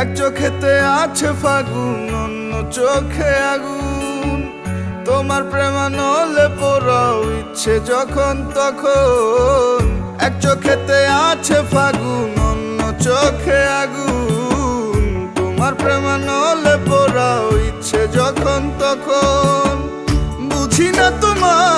এক চোখেতে আছে ফাগুন, অন্য চোখে আগুন। তোমার প্রেমানলে পোড়াও ইচ্ছে যখন তখন। এক চোখেতে আছে ফাগুন, অন্য চোখে আগুন। তোমার প্রেমানলে পোড়াও ইচ্ছে যখন তখন। বুঝি না তোমায়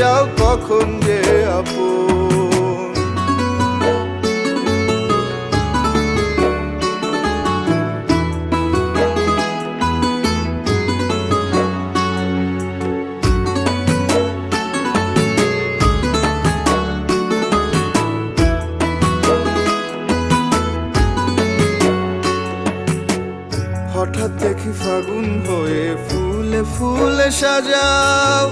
যাও কখন যে আপন। হঠাৎ দেখি ফাগুন হয়ে ফুলে ফুলে সাজাও।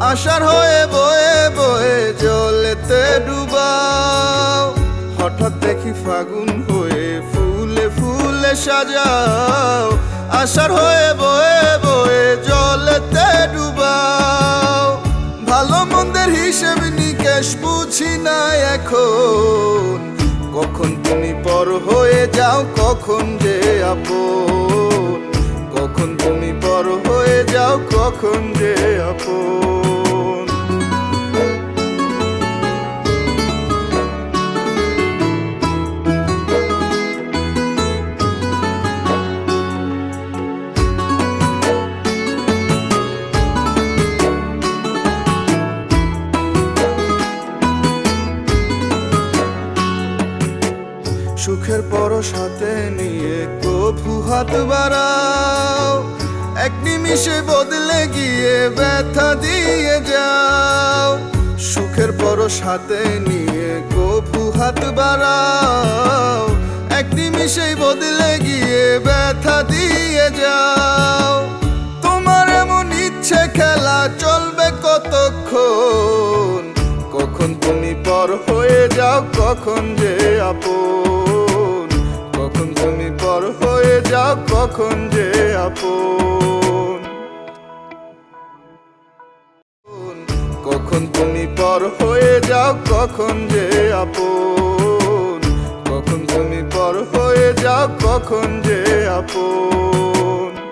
আশার হয়ে বয়ে বয়ে জলেতে ডুবাও। হঠাৎ দেখি ফাগুন হয়ে ফুলে ফুলে সাজাও। আশার হয়ে বয়ে বয়ে জলেতে ডুবাও। ভালো মন্দের হিসেব নিকেশ বুঝি না এখন। কখন তুমি পর হয়ে যাও, কখন যে আপন। কখন তুমি পর হয়ে যাও কখন যে আপন? সুখের পর সাথে নিয়ে কভু হাত বাড়াও। এক নিমিষে বদলে গিয়ে ব্যথা দিয়ে যাও। সুখের পর সাথে নিয়ে কভু হাত বাড়াও। এক নিমিষেই বদলে গিয়ে ব্যথা দিয়ে যাও। তোমার এমন ইচ্ছে খেলা চলবে কতক্ষণ? কখন তুমি পর হয়ে যাও, কখন যে আপন কখন তুমি পর হয়ে যাও কখন যে আপন। কখন তুমি পর হয়ে যাও কখন যে আপন। কখন তুমি পর হয়ে যাও কখন যে আপন।